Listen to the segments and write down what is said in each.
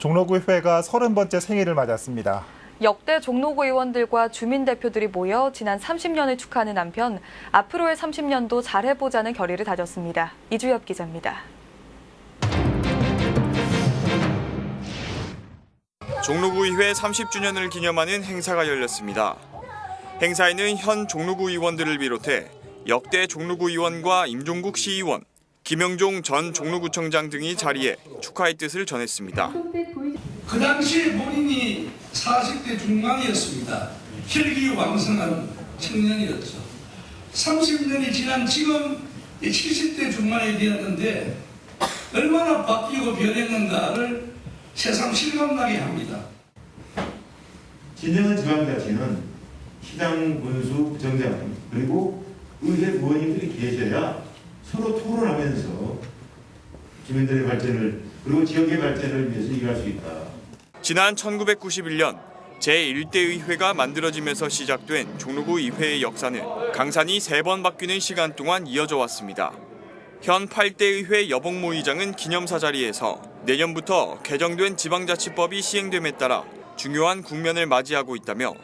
종로구회가 30번째 생일을 맞았습니다. 역대 종로구 의원들과 주민 대표들이 모여 지난 30년을 축하하는 한편 앞으로의 30년도 잘해보자는 결의를 다졌습니다. 이주엽 기자입니다. 종로구의회 30주년을 기념하는 행사가 열렸습니다. 행사에는 현 종로구 의원들을 비롯해 역대 종로구 의원과 임종국 시의원, 김영종 전 종로구청장 등이 자리에 축하의 뜻을 전했습니다. 그 당시에 본인이 40대 중반이었습니다. 혈기 왕성한 청년이었죠. 30년이 지난 지금 70대 중반에 되었는데 얼마나 바뀌고 변했는가를 새삼 실감나게 합니다. 진정한 지방자치는 시장 군수 부청장 그리고 의회 부원님들이 계셔야 서로 토론하면서 주민들의 발전을 그리고 지역의 발전을 위해서 일할 수 있다. 지난 1991년 제1대 의회가 만들어지면서 시작된 종로구 의회의 역사는 강산이 세번 바뀌는 시간 동안 이어져 왔습니다. 현 8대 의회 여봉모 의장은 기념사 자리에서 내년부터 개정된 지방자치법이 시행됨에 따라 중요한 국면을 맞이하고 있다며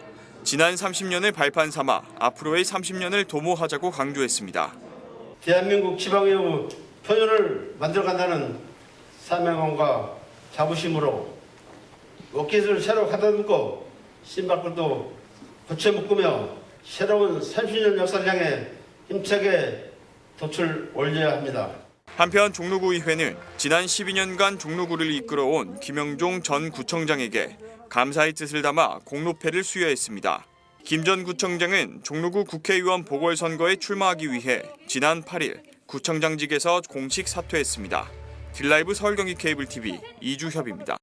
지난 30년을 발판 삼아 앞으로의 30년을 도모하자고 강조했습니다. 대한민국 지방의회 표현을 만들어간다는 사명감과 자부심으로 로켓을 새로 가다듬고 신발끈도 고쳐 묶으며 새로운 30년 역사를 향해 힘차게 돛을 올려야 합니다. 한편 종로구 의회는 지난 12년간 종로구를 이끌어온 김영종 전 구청장에게 감사의 뜻을 담아 공로패를 수여했습니다. 김 전 구청장은 종로구 국회의원 보궐선거에 출마하기 위해 지난 8일 구청장직에서 공식 사퇴했습니다. 딜라이브 서울경기 케이블 TV 이주협입니다.